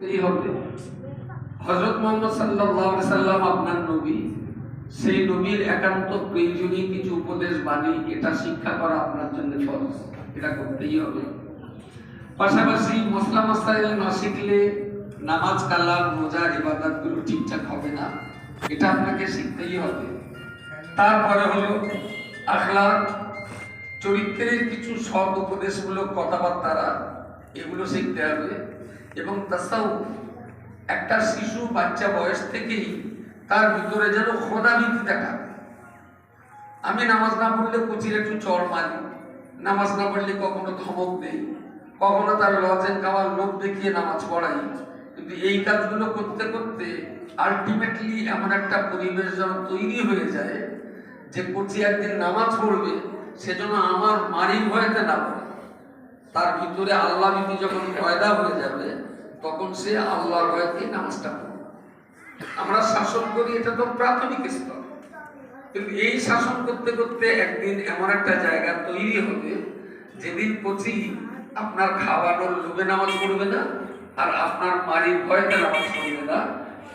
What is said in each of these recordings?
হবে? হজরত মোহাম্মদ আলাইহি সাল্লাম আপনার নবী, সেই নবীর একান্ত প্রয়োজনীয় কিছু উপদেশ বাণী, এটা শিক্ষা করা আপনার জন্য ফরজ। এটা করতেই হবে। পাশাপাশি মশলা মশাইল না শিখলে নামাজ, কালাম, রোজা ইবাদতগুলো ঠিকঠাক হবে না। এটা আপনাকে শিখতেই হবে। তারপরে হলো আখলাক, চরিত্রের কিছু সৎ উপদেশমূলক কথাবার্তারা এগুলো শিখতে হবে। এবং তাসাউ, একটা শিশু বাচ্চা বয়স থেকেই তার ভিতরে যেন খোদাবিধি দেখা। আমি নামাজ না পড়লে কুচির একটু চর মারি, নামাজ না পড়লে কখনো ধমক দেই, কখনো তার লজেন খাওয়ার লোক দেখিয়ে নামাজ পড়াই। কিন্তু এই কাজগুলো করতে করতে আলটিমেটলি এমন একটা পরিবেশ যেন তৈরি হয়ে যায় যে কুচি একদিন নামাজ পড়বে সেজন্য আমার মারির ভয়তে না পড়ে। তার ভিতরে আল্লাহ ভীতি যখন পয়দা হয়ে যাবে তখন সে আল্লাহর ভয়তে নামাজটা পড়বে আমরা শাসন করি, এটা তো প্রাথমিক স্তর। কিন্তু এই শাসন করতে করতে একদিন এমন একটা জায়গা তৈরি হবে, যেদিন কচি আপনার খাওয়ানোর লোভে নামাজ পড়বে না, আর আপনার মারির ভয়তে নামাজ পড়বে না।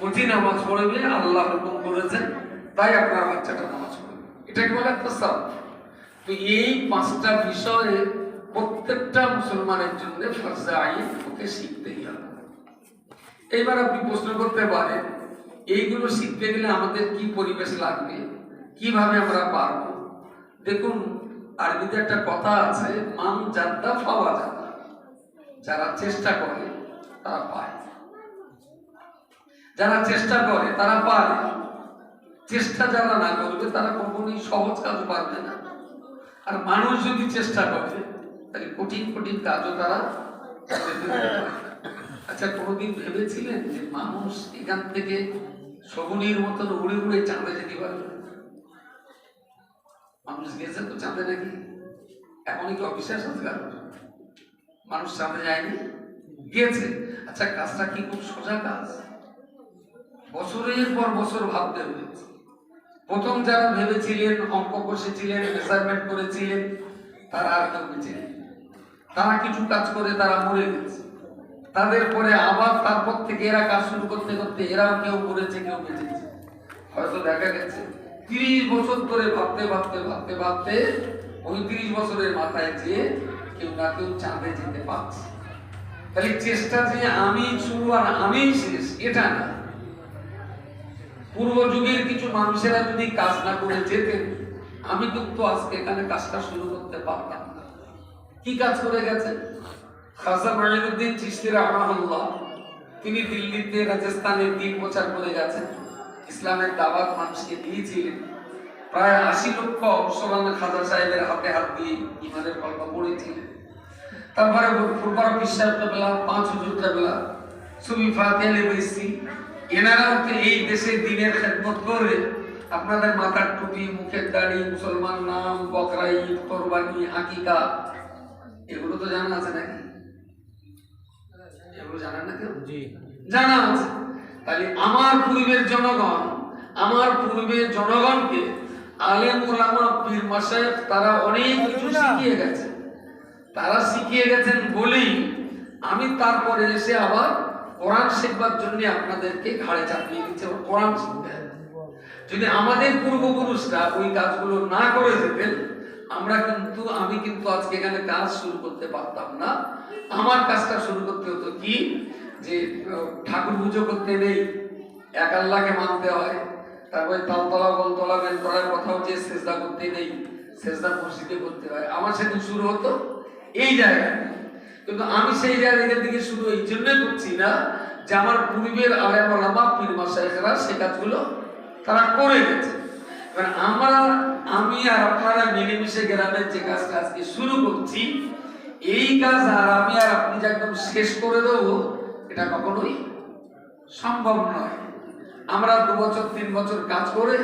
কচি নামাজ পড়বে, আল্লাহ হুকুম করেছেন, তাই আপনার বাচ্চাটা নামাজ পড়বে। এটাকে বলে একটা সব। তো এই পাঁচটা বিষয়ে প্রত্যেকটা মুসলমানের জন্য ফরজে আইন ওকে শিখতেই হবে। এইবার আপনি প্রশ্ন করতে পারেন, এইগুলো শিখতে গেলে আমাদের কি পরিবেশ লাগবে? কীভাবে আমরা পারব? দেখুন, আরবিতে একটা কথা আছে, মান জাদ্দা পাওয়া যাদা যারা চেষ্টা করে, তারা পায়। যারা চেষ্টা করে, তারা পারে। চেষ্টা যারা না করবে, তারা কখনোই সহজ কাজ পারবে না। আর মানুষ যদি চেষ্টা করে, তাহলে কঠিন কঠিন কাজও তারা। আচ্ছা কোনোদিন ভেবেছিলেন যে মানুষ এখান থেকে শগুনির মতন উড়ে উড়ে চাঁদে যেতে পারবে? মানুষ গেছে তো চাঁদে নাকি? এখনই কি অবিশ্বাস আছে কারণ মানুষ চাঁদে যায়নি? গিয়েছে। আচ্ছা কাজটা কি খুব সোজা কাজ? বছরের পর বছর ভাবতে হয়েছে। প্রথম যারা ভেবেছিলেন, অঙ্ক কষেছিলেন মেজারমেন্ট করেছিলেন, তারা আর কেউ তারা কিছু কাজ করে তারা মরে গেছে। তাদের পরে আবার তারপর থেকে এরা কাজ শুরু করতে করতে এরাও কেউ করেছে, কেউ বেঁচেছে। হয়তো দেখা গেছে, তিরিশ বছর ধরে ভাবতে ভাবতে ভাবতে ভাবতে পঁয়ত্রিশ বছরের মাথায় যে কেউ না কেউ চাঁদে যেতে পারছে। তাহলে চেষ্টা যে আমি শুরু আর আমি শেষ, এটা না। পূর্ব যুগের কিছু মানুষেরা যদি কাজ না করে যেতেন, আমি কিন্তু আজকে এখানে কাজটা শুরু করতে পারতাম না। কি কাজ করে গেছেন খাজা মালিকুদ্দিন চিশতি রহমাহুল্লাহ, তিনি দিল্লিতে রাজস্থানে দিন প্রচার করে গেছেন। ইসলামের দাওয়াত মানুষকে দিয়েছিলেন। প্রায় আশি লক্ষ মুসলমান খাজা সাহেবের হাতে হাত দিয়ে ইমানের গল্প পড়েছিলেন। তারপরে ফুরফার বিশ্বাস বেলা, পাঁচ হুজুর বেলা সুবি ফাতেলে বেশি এনারাও তো এই দেশে দিনের খেদমত করে আপনাদের মাথার টুপি, মুখের দাড়ি, মুসলমান নাম বকরা ঈদ কোরবানি, আকিকা, এগুলো তো জানা আছে নাকি? এগুলো জানেন না কেউ? জি। জানা আছে। তাহলে আমার পূর্বের জনগণ আমার পূর্বের জনগণকে আলেম ওলামা পীর মাসায়েখ তারা অনেক কিছু শিখিয়ে গেছে। তারা শিখিয়ে গেছেন বলেই আমি তারপরে এসে আবার কোরআন শিখবার জন্য আপনাদেরকে ঘাড়ে চাপিয়ে দিচ্ছে আবার কোরআন শিখতে যদি আমাদের পূর্বপুরুষরা ওই কাজগুলো না করে যেতেন আমরা কিন্তু, আমি কিন্তু আজকে এখানে কাজ শুরু করতে পারতাম না। আমার কাজটা শুরু করতে হতো কি? যে ঠাকুর পুজো করতে নেই, এক আল্লাহকে মানতে হয়, তারপরে তালতলা গোলতলা বেলতলার কথাও যে সেজদা করতে নেই, সেজদা মসজিদে করতে হয়। আমার সেদিন শুরু হতো এই জায়গায়। কিন্তু আমি সেই জায়গা থেকে শুরু এই জন্য করছি না যে আমার পূর্বের আলেম পীর মাসায়েখরা সে কাজগুলো তারা করে গেছে। এবার আমরা, আমি আর আপনারা মিলেমিশে গ্রামের যে কাজটা আজকে শুরু করছি, এই কাজ আর আমি আর আপনি যে একদম শেষ করে দেবো, এটা কখনোই সম্ভব নয়। আমরা দু বছর, তিন বছর কাজ করে,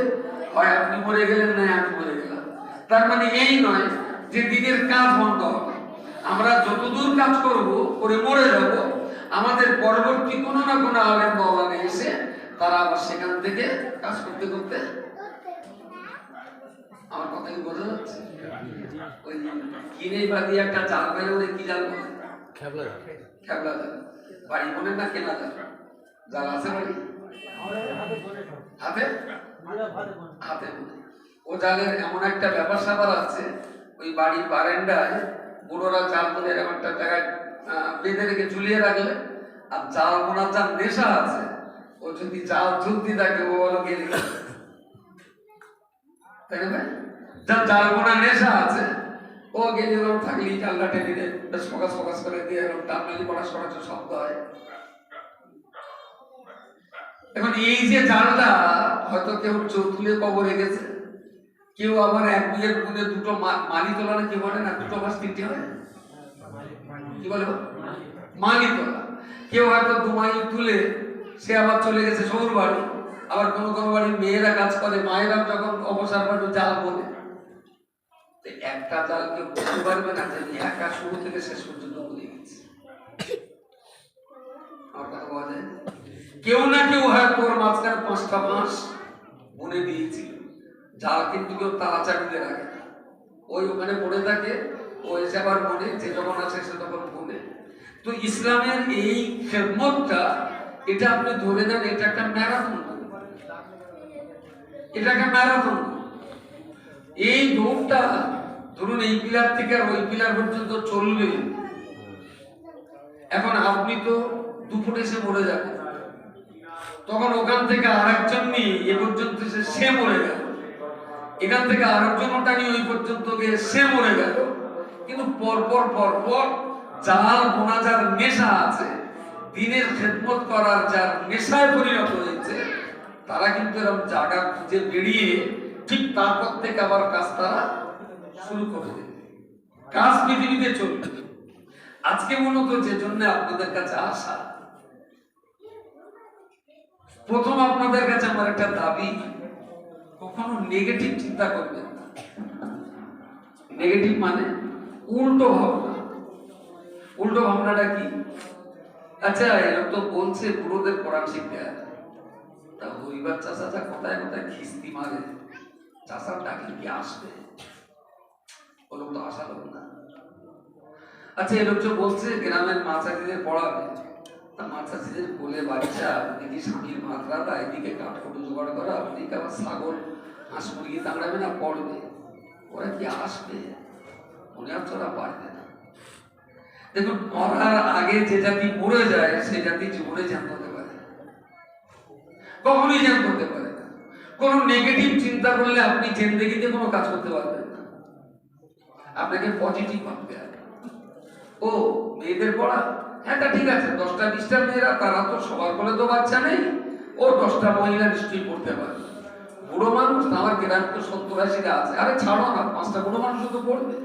হয় আপনি মরে গেলেন না আমি মরে গেলাম। তার মানে এই নয় যে দিনের কাজ বন্ধ হবে। আমরা যতদূর কাজ করব, করে মরে যাব, আমাদের পরবর্তী কোনো না কোনো আলেম মৌলানা এসে তারা আবার সেখান থেকে কাজ করতে করতে আমার কথা কি বোঝা যাচ্ছে? ওই কিনে বা দিয়ে একটা জাল বেরোলে কি জাল বলে? খেবলা খেবলা জাল। বাড়ি বলে না কেনা জাল? জাল আছে বাড়ি? হাতে? হাতে। ও জালের এমন একটা ব্যাপার স্যাপার আছে ওই বাড়ির বারান্দায় বুড়োরা জাল বলে এরকম একটা জায়গায় বেঁধে রেখে ঝুলিয়ে রাখলে আর জাল বোনার যার নেশা আছে ও যদি জাল ঝুলতি থাকে ও বলো গেলে। নেশা আছে, ও দেয়। করে দিয়ে শব্দ হয়। এখন এই যে হয়তো কেউ কবরে গেছে কেউ আবার এক বিলের গুণে দুটো মালি তোলা না কি বলে না? দুটো মাস তিনটে হয়? কি বলে মালি তোলা। কেউ হয়তো দু মাইল তুলে সে আবার চলে গেছে শ্বশুর বাড়ি। আবার কোনো কোনো বাড়ির মেয়েরা কাজ করে, মায়েরা যখন অবসর পাবে জাল বলে। একটা জাল কেউ বলতে পারবে না, যে একা শুরু থেকে শেষ পর্যন্ত বলে গেছি। আমার কথা বলা যায়? কেউ না কেউ হয় তোর মাঝখানে পাঁচটা মাস বুনে দিয়েছিল জাল কিন্তু কেউ তালা চাবিয়ে রাখে ওই ওখানে পড়ে থাকে, ও এসে আবার বনে যে যখন আসে সে তখন বনে তো ইসলামের এই খেদমতটা, এটা আপনি ধরে নেন, এটা একটা ম্যারাথন। এটা একটা ম্যারাথন এই দৌড়টা ধরুন এই পিলার থেকে আর ওই পিলার পর্যন্ত চলবে। এখন আপনি তো দুপুরে এসে মরে যাবেন। তখন ওখান থেকে আরেকজন নিয়ে এ পর্যন্ত এসে সে মরে গেল। এখান থেকে আরেকজন টানি ওই পর্যন্ত গিয়ে সে মরে গেল। কিন্তু পরপর পরপর জাল বোনা যার নেশা আছে। দিনের খেদমত করার যার নেশায় পরিণত হয়েছে তারা কিন্তু এরকম জায়গা খুঁজে বেরিয়ে ঠিক তারপর থেকে আবার কাজ তারা শুরু করে দেবে কাজ পৃথিবীতে চলবে। আজকে মূলত যে জন্য আপনাদের কাছে আসা। প্রথম আপনাদের কাছে আমার একটা দাবি, কখনো নেগেটিভ চিন্তা করবেন নেগেটিভ মানে উল্টো ভাবনা। উল্টো ভাবনাটা কি? আচ্ছা এরকম তো বলছে বুড়োদের কোরআন শিখতে তা কোথায় কোথায় খিস্তি মারে, চাষার কি আসবে? তো আসা লোক না। আচ্ছা বলছে গ্রামের পড়াবে, তা বাচ্চা ওদিকে স্বামীর মাত্রাটা এদিকে জোগাড় করা, ওদিকে আবার ছাগল, হাঁস মুরগি তাংড়াবে না, পড়বে? ওরা কি আসবে? মনে হচ্ছে ওরা পারবে না। দেখুন, মরার আগে যে জাতি মরে যায়, সে জাতি জীবনে জানতে। কখনোই জানতে হতে পারে না। কোন নেগেটিভ চিন্তা করলে আপনি জিন্দগিতে কোনো কাজ করতে পারবেন না। আপনাকে পজিটিভ ভাবতে হবে। ও, মেয়েদের পড়া? হ্যাঁ তা ঠিক আছে, দশটা বিশটা মেয়েরা, তারা তো সবার বলে তো বাচ্চা নেই। ও দশটা মহিলা নিশ্চয়ই পড়তে পারে। বুড়ো মানুষ না, আমার গ্রাম তো সত্তর আশিটা আছে। আরে ছাড়ো না, পাঁচটা বুড়ো মানুষ তো পড়বে।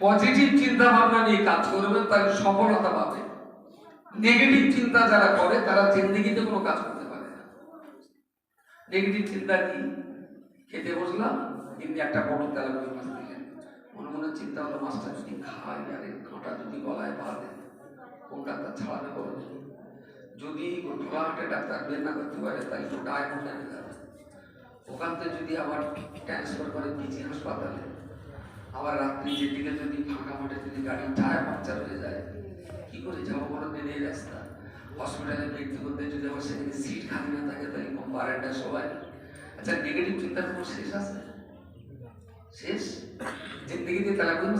পজিটিভ চিন্তা ভাবনা নিয়ে কাজ করবেন, তাহলে সফলতা পাবে নেগেটিভ চিন্তা যারা করে, তারা জিন্দিগিতে কোনো কাজ করতে পারে না। নেগেটিভ চিন্তা কি? খেতে বসলাম কিন্তু একটা বড় তেলা করে মাছ দিলেন। মনে মনে চিন্তা হলো, মাছটা যদি খায়, আরে কাঁটা যদি গলায় বাঁধে কোন ডাক্তার ছাড়াবে বলো যদি হাটে ডাক্তার বের না করতে পারে, তাহলে তো ডায়মন্ড এনে যাবে। ওখান থেকে যদি আবার ট্রান্সফার করে পিজি হাসপাতালে যদি ফাঁকা মাঠে যদি গাড়ি টায়ার পাংচার হয়ে যায়, কি করে যাব রাস্তা। হসপিটালে ভর্তি করতে যদি আবার সেখানে সিট খালি না থাকে কম সবাই? আচ্ছা নেগেটিভ চিন্তা কোনো শেষ আছে? শেষ? জিন্দগিতে তাহলে কোনো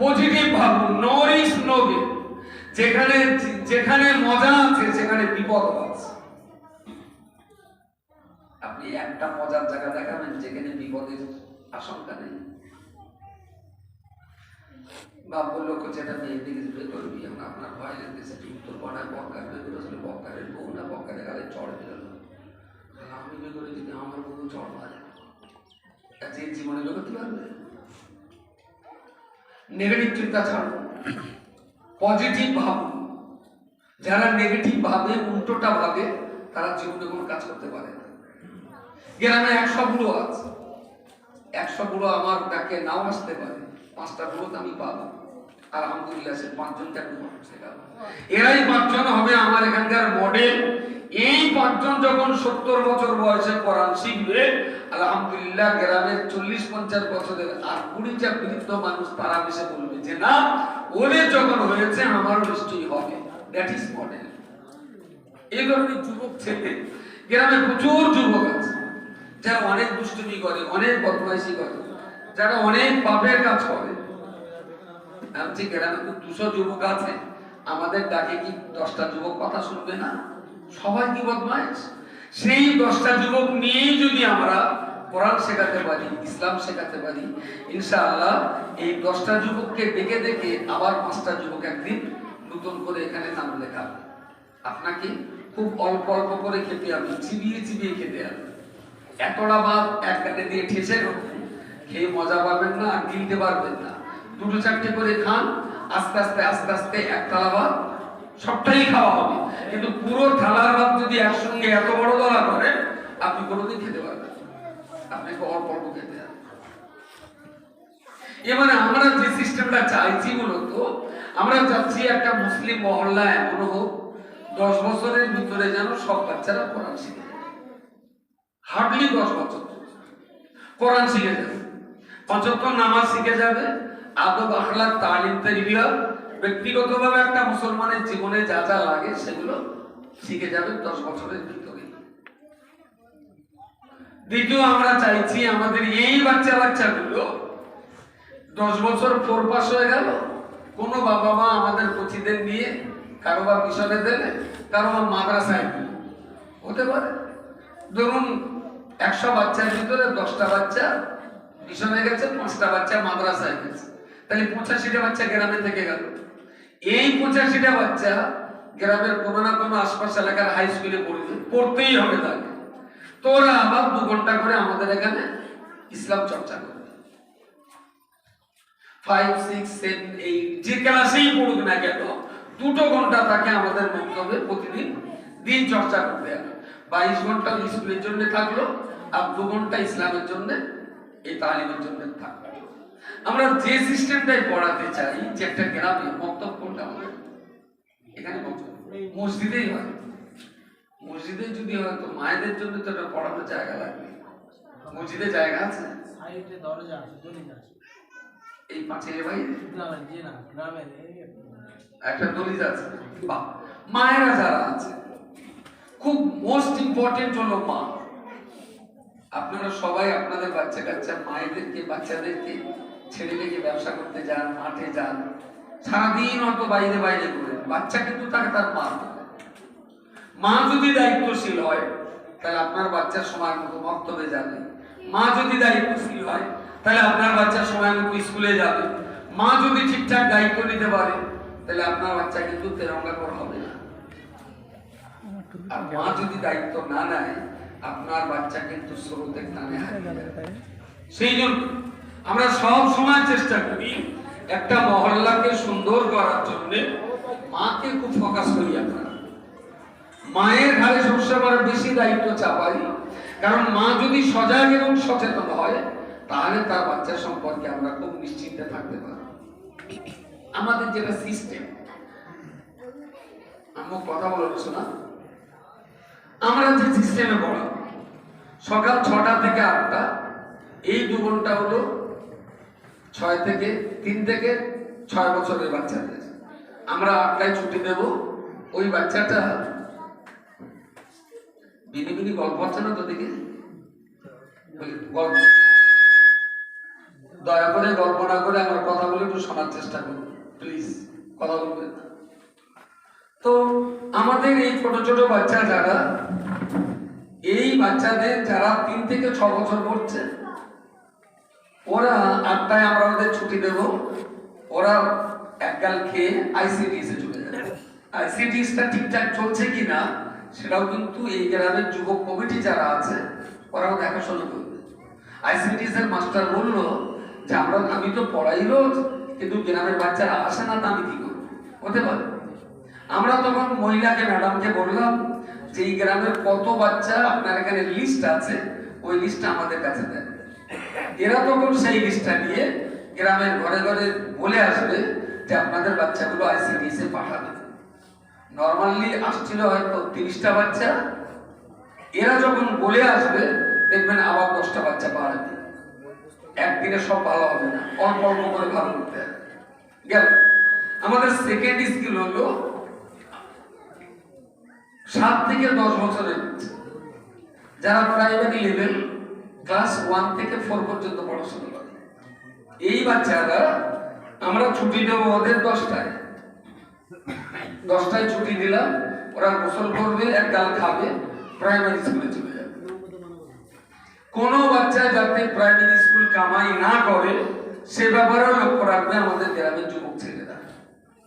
পজিটিভ ভাবুন নো রিস্ক যেখানে যেখানে মজা আছে, সেখানে বিপদ আছে। আপনি একটা মজার জায়গা দেখাবেন, যেখানে বিপদের আশঙ্কা নেই। বাপ বলল যেটা মেয়ে দিকে বিয়ে করবি, এখন আপনার ভয় লাগতেছে উত্তর পাড়ায় বক্কার বিয়ে করেছিল বক্কারের বউ না বক্কারের গালে চড় বেরোলো আমি বিয়ে করে যদি আমার বউ চড় মারে যে জীবনে করতে পারবে? নেগেটিভ চিন্তা ছাড়ুন পজিটিভ ভাবুন যারা নেগেটিভ ভাবে, উল্টোটা ভাবে, তারা জীবনে কোনো কাজ করতে পারে না। গ্রামে একশো বুড়ো আছে। একশো বুড়ো আমার ডাকে নাও আসতে পারে। পাঁচটা তো আমি পাবো। আলহামদুলিল্লাহ সে পাঁচজন চাকরি শেখাবো এরাই পাঁচজন হবে আমার এখানকার মডেল এই পাঁচজন যখন সত্তর বছর বয়সে কোরআন শিখবে আলহামদুলিল্লাহ গ্রামের চল্লিশ পঞ্চাশ বছরের আর কুড়িটা বৃদ্ধ মানুষ তারা মিশে বলবে যে না ওদের যখন হয়েছে আমারও নিশ্চয়ই হবে। দ্যাট ইজ মডেল এই ধরনের যুবক ছেলে গ্রামে প্রচুর যুবক আছে। যারা অনেক দুষ্টুমি করে অনেক বদমাইশি করে। যারা অনেক পাপের কাজ করে। ভাবছি গ্রামে তো দুশো যুবক আছে, আমাদের ডাকে কি দশটা যুবক কথা শুনবে না? সবাই কি বদমাইশ? সেই দশটা যুবক নিয়েই যদি আমরা কোরআন শেখাতে পারি, ইসলাম শেখাতে পারি, ইনশাআল্লাহ এই দশটা যুবককে ডেকে ডেকে আবার পাঁচটা যুবক একদিন নতুন করে এখানে নাম লেখাবে আপনাকে খুব অল্প অল্প করে খেতে হবে, চিবিয়ে চিবিয়ে খেতে হবে। এতটা ভাত এক দিয়ে ঠেসে। খেয়ে মজা পাবেন না গিলতে পারবেন না। দুটো চারটে করে খান, আস্তে আস্তে আস্তে আস্তে এক থালা ভাত, সবটাই খাওয়া হবে। কিন্তু পুরো থালার ভাত যদি একসঙ্গে এত বড় দলা করে আপনি কোনোদিন খেতে পারবেন। আপনাকে অল্প অল্প খেতে হবে আমরা যে সিস্টেমটা চাইছি মূলত, আমরা চাচ্ছি একটা মুসলিম মহল্লা এমন হোক, দশ বছরের ভিতরে যেন সব বাচ্চারা কোরআন শিখে। হার্ডলি দশ বছর। কোরআন শিখে যাবে। পঁচাত্তর নামাজ শিখে যাবে? আদব আখলাক, তালিম, তেরিবিয়া, ব্যক্তিগতভাবে একটা মুসলমানের জীবনে যা যা লাগে সেগুলো শিখে যাবে দশ বছরের ভিতরে। দ্বিতীয় আমরা চাইছি আমাদের এই বাচ্চা বাচ্চাগুলো দশ বছর ফোর পাস হয়ে গেল। কোনো বাবা মা আমাদের কচিদের নিয়ে কারও বা দেবে কারও বা মাদ্রাসায় দিল হতে পারে। ধরুন, একশো বাচ্চার ভিতরে দশটা বাচ্চা মিশনে গেছে, পাঁচটা বাচ্চা মাদ্রাসায় গেছে। তাহলে পঁচাশিটা বাচ্চা গ্রামে থেকে গেল। এই পঁচাশিটা বাচ্চা গ্রামের কোনো না কোনো আশপাশ এলাকার হাই স্কুলে পড়বে পড়তেই হবে তাকে। তো ওরা আবার দু ঘণ্টা করে আমাদের এখানে ইসলাম চর্চা করবে ফাইভ সিক্স সেভেন এইট যে ক্লাসেই পড়ুক না কেন, দুটো ঘণ্টা তাকে আমাদের বক্তব্যে প্রতিদিন দিন চর্চা করতে হবে। বাইশ ঘণ্টা স্কুলের জন্য থাকল, আর দু ঘণ্টা ইসলামের জন্য এই তালিমের জন্য থাকল আমরা যে সিস্টেমটাই পড়াতে চাই যে একটা গ্রামে বক্তব্য কোনটা হবে। এখানে মসজিদেই হয়। মসজিদে যদি হয় তো মায়েদের জন্য তো একটা পড়ানোর জায়গা লাগবে। মসজিদে জায়গা আছে? সাইডে দরজা আছে আছে। এই যে না একটা দলিত আছে। মায়েরা যারা আছে খুব মোস্ট ইম্পর্টেন্ট হলো মা। আপনারা সবাই আপনাদের বাচ্চা কাচ্চা, মায়েদেরকে, বাচ্চাদেরকে ছেড়ে রেখে ব্যবসা করতে যান, মাঠে যান, সারাদিন অত বাইরে বাইরে ঘুরেন। বাচ্চা কিন্তু তাকে তার মা মা যদি দায়িত্বশীল হয়, তাহলে আপনার বাচ্চার সময় মতো মক্তবে যাবে। মা যদি দায়িত্বশীল হয়, তাহলে আপনার বাচ্চার সময় মতো স্কুলে যাবে। মা যদি ঠিকঠাক দায়িত্ব নিতে পারে, তাহলে আপনার বাচ্চা কিন্তু তেরঙ্গা করা হবে না। আর মা যদি দায়িত্ব না নেয় আপনার বাচ্চা কিন্তু স্রোতের টানে সেই জন্য আমরা সব সময় চেষ্টা করি একটা মহল্লাকে সুন্দর করার জন্য মাকে খুব ফোকাস করি আমরা। মায়ের ঘাড়ে সবসময় বেশি দায়িত্ব চাপাই। কারণ মা যদি সজাগ এবং সচেতন হয় তাহলে তার বাচ্চা সম্পর্কে আমরা খুব নিশ্চিন্তে থাকতে পারি আমাদের যেটা সিস্টেম আমার কথা বলে শোনা। আমরা যে সিস্টেমে পড়া সকাল ছটা থেকে আটটা। এই দু ঘণ্টা হলো ছয় থেকে তিন থেকে ছয় বছরের বাচ্চাদের। আমরা আটটায় ছুটি দেব। ওই বাচ্চাটা বিনি বিনি গল্প হচ্ছে না তো দেখে গল্প। দয়া করে গল্প না করে আমার কথা বলে একটু শোনার চেষ্টা করুন প্লিজ কথা বলবেন। তো আমাদের এই ছোট ছোট বাচ্চা যারা এই বাচ্চাদের যারা তিন থেকে ছ বছর পড়ছে, ওরা আটটায় আমরা ওদের ছুটি দেব। ওরা একগাল খেয়ে আইসিডিএস চলে যাবে। আইসিডিএস টা ঠিকঠাক চলছে কিনা সেটাও কিন্তু এই গ্রামের যুবক কমিটি যারা আছে, ওরাও দেখাশোনা করবে। আইসিডিএস এর মাস্টার বলল যে, আমরা, আমি তো পড়াই রোজ, কিন্তু গ্রামের বাচ্চারা আসে না, তা আমি কি করব? হতে পারে আমরা তখন মহিলাকে, ম্যাডামকে বললাম যে এই গ্রামের কত বাচ্চা আপনার এখানে লিস্ট আছে, ওই লিস্টটা আমাদের কাছে দেন। এরা তখন সেই লিস্টটা নিয়ে গ্রামের ঘরে ঘরে বলে আসবে যে আপনাদের বাচ্চাগুলো আইসিডিএস পাঠাবে। নর্মালি আসছিল হয়তো তিরিশটা বাচ্চা। এরা যখন বলে আসবে, দেখবেন আবার দশটা বাচ্চা বাড়বে। একদিনে সব ভালো হবে না। অল্প অল্প করে ভালো করতে হবে। গেল। আমাদের সেকেন্ড স্কিল হলো সাত থেকে দশ বছরের যারা প্রাইমারি লেভেল ক্লাস ওয়ান থেকে ফোর পর্যন্ত পড়াশোনা করে, এই বাচ্চারা আমরা ছুটি দেবো ওদের দশটায়। দশটায় ছুটি দিলাম, ওরা গোসল করবে, এক গাল খাবে প্রাইমারি স্কুলে চলে যাবে। কোনো বাচ্চা যাতে প্রাইমারি স্কুল কামাই না করে, সে ব্যাপারেও লক্ষ্য রাখবে, আমাদের গ্রামের যুবক ছেলেরা।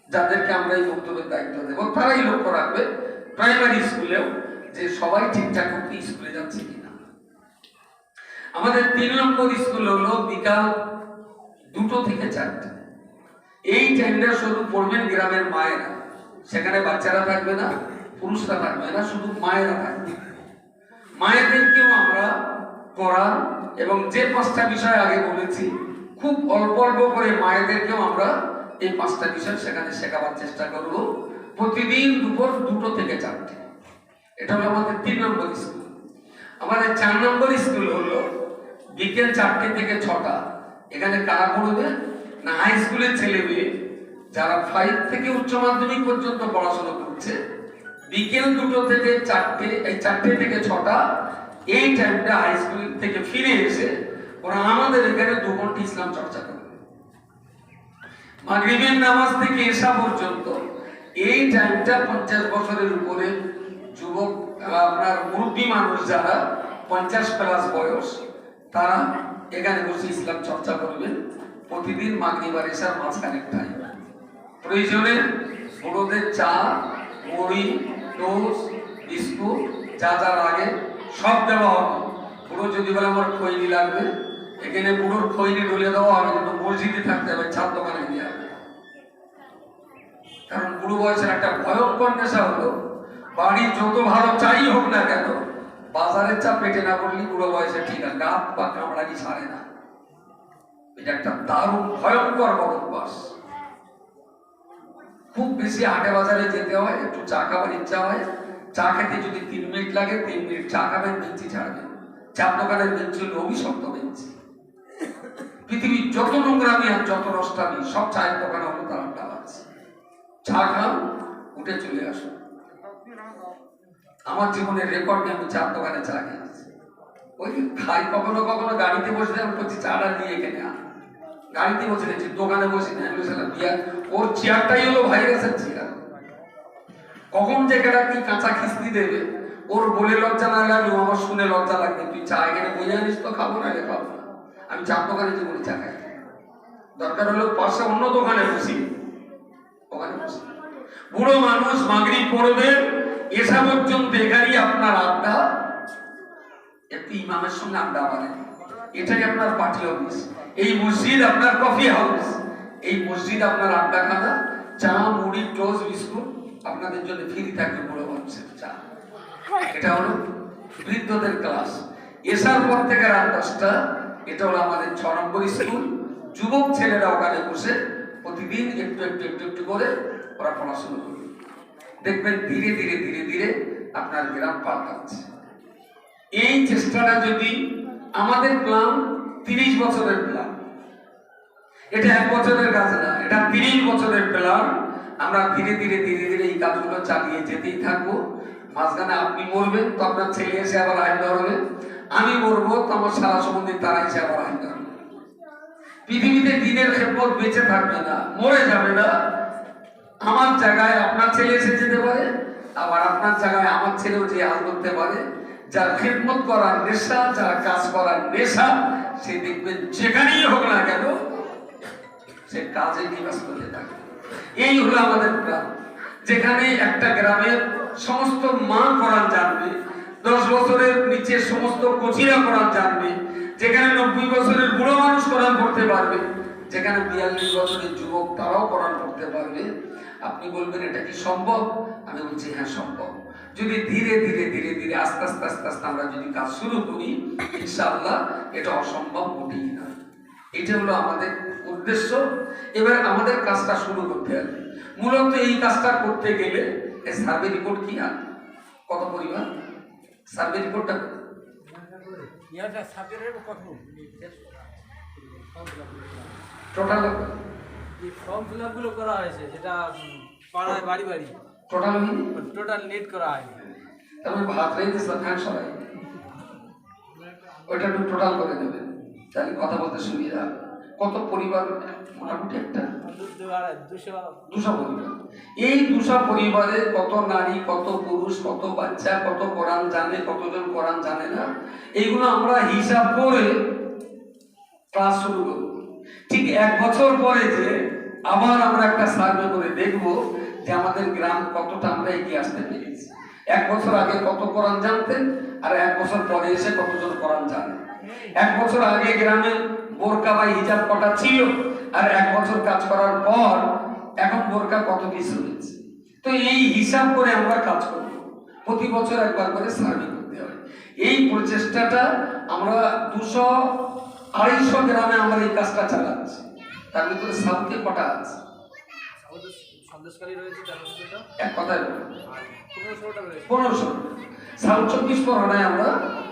যাদেরকে আমরা এই বক্তব্যের দায়িত্ব দেবো, তারাই লক্ষ্য রাখবে প্রাইমারি স্কুলেও যে সবাই ঠিকঠাক মতো স্কুলে যাচ্ছে কিনা। আমাদের তিন নম্বর স্কুল হলো বিকাল দুটো থেকে চারটে। এই টাইমটা শুধু পড়বেন গ্রামের মায়েরা। সেখানে বাচ্চারা থাকবে না, পুরুষরা থাকবে না, শুধু মায়েরা থাকবে। মায়েদেরকেও আমরা কোরআন এবং যে পাঁচটা বিষয় আগে বলেছি, খুব অল্প অল্প করে মায়েদেরকেও আমরা এই পাঁচটা বিষয় সেখানে শেখাবার চেষ্টা করব। প্রতিদিন দুপুর দুটো থেকে চারটে। এটা হলো আমাদের তিন নম্বর স্কুল। আমাদের চার নম্বর স্কুল হলো বিকেল চারটে থেকে ছটা। এখানে কারা পড়বে? না হাই স্কুলের ছেলে মেয়ে যারা ফাইভ থেকে উচ্চ মাধ্যমিক পর্যন্ত পড়াশোনা করছে, বিকেল দুটো থেকে চারটে, এই চারটে থেকে ছটা, এই টাইমটা হাই স্কুল থেকে ফিরে এসে ওরা আমাদের এখানে দু ঘণ্টা ইসলাম চর্চা করবে। মাগরিবের নামাজ থেকে এসা পর্যন্ত এই টাইমটা পঞ্চাশ বছরের উপরে যুবক আপনার মুরব্বী মানুষ যারা পঞ্চাশ প্লাস বয়স, তারা এখানে বসে ইসলাম চর্চা করবেন। প্রতিদিন মাগরিব আর এসার মাঝখানে টাইম প্রয়োজনে বড়দের চা, মুড়ি, টোস্ট, বিস্কুট, যা যা লাগে, সব দেওয়া হবে। পুরো যদি বলে আমার খৈনি লাগবে, এখানে পুরোর খৈনি ঢুলে দেওয়া হবে, কিন্তু মসজিদে থাকতে হবে, ছাদ দোকানে কারণ বুড়ো বয়সের একটা ভয়ঙ্কর নেশা হলো। বাড়ি যত ভালো চাই হোক না কেন, বাজারের চা পেটে না পড়লে বুড়ো বয়সে ঠিক আছে গাছ বা কামড়ানি ছাড়ে না। এটা একটা দারুণ, ভয়ঙ্কর বদভ্যাস। খুব বেশি হাটে বাজারে যেতে হয়, একটু চা খাবার ইচ্ছা হয়। চা খেতে যদি তিন মিনিট লাগে, তিন মিনিট চা খাবেন বেঞ্চি ছাড়বেন। চার দোকানের বেঞ্চি হলো অভিশপ্ত বেঞ্চি পৃথিবীর যত নোংরামি আর যত রসটামি সব চায়ের দোকানে হলো তার চা খান উঠে চলে আসুন আমার জীবনের রেকর্ডে আমি চার দোকানে চা খেয়েছি। ওই খাই, কখনো কখনো গাড়িতে বসে আমি বলছি, চাটা নিয়ে আন গাড়িতে বসে গেছি দোকানে বসে নেই। আমি বলছিলাম বিয়ার ওর চেয়ারটাই হলো ভাইরাসের চেয়ার কখন যে কেটা কি কাঁচা খিস্তি দেবে, ওর বলে লজ্জা না লাগল আমার শুনে লজ্জা লাগবে। তুই চা এখানে বই আনিস তো, খাব না রে, খাব আমি চার দোকানে বলি, চা খাই। দরকার হলো পাশে অন্য দোকানে বসি। বুড়ো মানুষ মাগরি পড়বে, এসা পর্যন্ত এখানেই আপনার আড্ডা। একটু ইমামের সঙ্গে আড্ডা মারে এটাই আপনার পার্টি অফিস। এই মসজিদ আপনার কফি হাউস। এই মসজিদ আপনার আড্ডা খানা চা, মুড়ি, টোস্ট, বিস্কুট আপনাদের জন্য ফ্রি থাকবে বুড়ো মানুষের চা। এটা হলো বৃদ্ধদের ক্লাস। এসার পর থেকে রাত দশটা। এটা হলো আমাদের ছ নম্বর স্কুল। যুবক ছেলেরা ওখানে বসে প্রতিদিন একটু একটু একটু একটু করে ওরা পড়াশোনা করবে দেখবেন ধীরে ধীরে ধীরে ধীরে আপনার গ্রাম পাল্টাচ্ছে এই চেষ্টাটা যদি আমাদের প্ল্যান তিরিশ বছরের প্ল্যান, এটা এক বছরের কাজ না, এটা তিরিশ বছরের প্ল্যান, আমরা ধীরে ধীরে ধীরে ধীরে এই কাজগুলো চালিয়ে যেতেই থাকব। মাঝখানে আপনি মরবেন, তো আপনার ছেলে এসে আবার আইন ধরবে। আমি মরবো, তো আমার সারা সম্বন্ধে তারা এসে আবার আইন ধরবে। পৃথিবীতে দিনের খেপত বেঁচে থাকবে না, মরে যাবে না। আমার জায়গায় আপনার ছেলে এসে যেতে পারে, আবার আপনার জায়গায় আমার ছেলেও যে হাল করতে পারে। যার খেদমত করার নেশা, যার কাজ করার নেশা, সে দেখবেন যেখানেই হোক না কেন, সে কাজে নিবাস করতে থাকে। এই হলো আমাদের গ্রাম। যেখানে একটা গ্রামের সমস্ত মা কোরআন জানবে, দশ বছরের নিচে সমস্ত কচিরা কোরআন জানবে যেখানে নব্বই বছরের বুড়ো মানুষ কোরআন পড়তে পারবে, যেখানে বিয়াল্লিশ বছরের যুবক তারাও কোরআন পড়তে পারবে। আপনি বলবেন, এটা কি সম্ভব? আমি বলছি হ্যাঁ সম্ভব। যদি ধীরে ধীরে ধীরে ধীরে, আস্তে আস্তে আস্তে আস্তে আমরা যদি কাজ শুরু করি, ইনশাআল্লাহ এটা অসম্ভব মোটেই না। এটা হলো আমাদের উদ্দেশ্য। এবার আমাদের কাজটা শুরু করতে হবে। মূলত এই কাজটা করতে গেলে সার্ভে রিপোর্ট কি আর? কত পরিমাণ সার্ভে রিপোর্টটা? ইয়াটা সাবজেক্টের কত? টোটাল এই ফর্ম ফিল আপগুলো করা হয়েছে যেটা পাড়ায় বাড়ি বাড়ি। টোটাল টোটাল নেট করা হয়নি। তারপরে ভাত রেখে ফ্যান সবাই। ওইটা একটু টোটাল করে দেবেন তাহলে কথা বলতে সুবিধা কত পরিবার? মোটামুটি একটা। এই দুশো পরিবারে কত নারী, কত পুরুষ, কত বাচ্চা, কত কোরআন জানে, কতজন কোরআন জানে না? এইগুলো আমরা হিসাব করে ক্লাস শুরু করব। ঠিক এক বছর পরে যে আবার আমরা একটা সার্ভে করে দেখব যে আমাদের গ্রাম কতটা আমরা এগিয়ে আসতে পেরেছি। এক বছর আগে কত কোরআন জানতেন, আর এক বছর পরে এসে কতজন কোরআন জানে। এক বছর আগে গ্রামে বোরকা বা হিজাব কটা ছিল আর এক বছর কাজ করার পর এখন বোরকা কত পিস হয়েছে তো এই হিসাব করে আমরা কাজ করব। প্রতি বছর একবার করে সার্ভে করতে হয়। এই প্রচেষ্টাটা আমরা দুশো আড়াইশো গ্রামে আমরা এই কাজটা চালাচ্ছি। তার ভিতরে সাউথে কটা আছে? রয়েছে এক কথায় পনেরোশো সাউথ চব্বিশ পরগনায় আমরা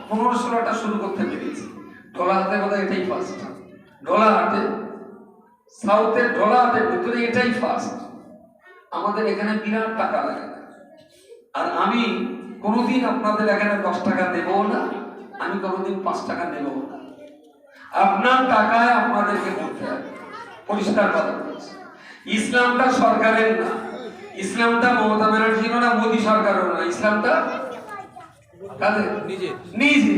পনেরো ষোলোটা শুরু করতে পেরেছি। ঢোলাহাটে বোধহয় এটাই ফার্স্ট ঢোলাহাটে সাউথের ঢোলাহাটের ভিতরে এটাই ফার্স্ট আমাদের এখানে বিরাট টাকা লাগে। আর আমি কোনোদিন আপনাদের এখানে দশ টাকা দেবো না আমি কোনোদিন পাঁচ টাকা নেবও না। আপনার টাকায় আপনাদেরকে করতে হবে। পরিষ্কার কথা বলছি। ইসলামটা সরকারের না। ইসলামটা মমতা ব্যানার্জিরও না মোদী সরকারেরও না। ইসলামটা নিজে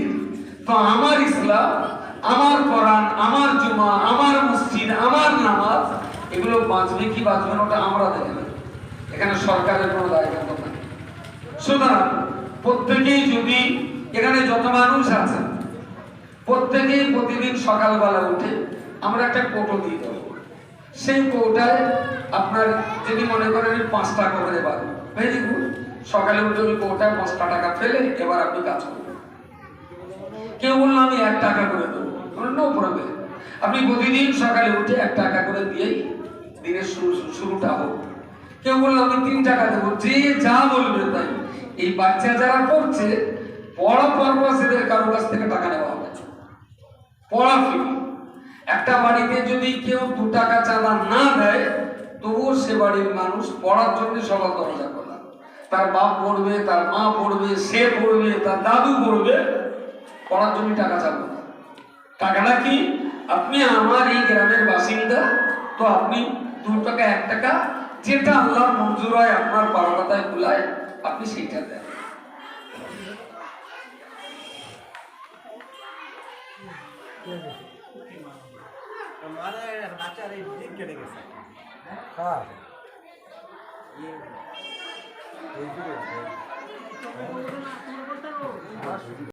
তো আমার ইসলাম আমার কোরআন আমার জুমা আমার নামাজ, এগুলো বাঁচবে কি বাঁচবে না ওটা আমরা দেখে। এখানে সরকারের কোনো দায়িত্ব নেই। সুতরাং প্রত্যেকেই যদি এখানে যত মানুষ আছেন, প্রত্যেকেই প্রতিদিন সকালবেলা উঠে আমরা একটা কোটো দিয়ে দেবো। সেই কোটায় আপনার যদি মনে করেন এই পাঁচটা করে এবার ভেরি গুড সকালে উঠে ওই কোটায় পাঁচটা টাকা ফেলে এবার আপনি কাজ করবেন। কেউ বলল আমি এক টাকা করে দেবো। নো প্রবলেম আপনি প্রতিদিন সকালে উঠে এক টাকা করে দিয়েই দিনের শুরু, শুরুটা হোক। কেউ বলল, আমি তিন টাকা দেবো। যে যা বলবে তাই। এই বাচ্চা যারা পড়ছে, পড়া পারপাস এদের কারোর কাছ থেকে টাকা নেওয়া হবে পড়া ফি একটা বাড়িতে যদি কেউ দু টাকা চাঁদা না দেয়, তবুও সে বাড়ির মানুষ পড়ার জন্য সবার দরজা খোলা। তার বাপ পড়বে, তার মা পড়বে, সে পড়বে, তার দাদু পড়বে, পড়ার জন্য টাকা না টাকাটা কি? আপনি আমার এই গ্রামের বাসিন্দা, তো আপনি দু টাকা, এক টাকা যেটা আল্লাহ মঞ্জুর হয়, আপনার বারোটায় কুলায় আপনি সেইটা দেন। হ্যাঁ।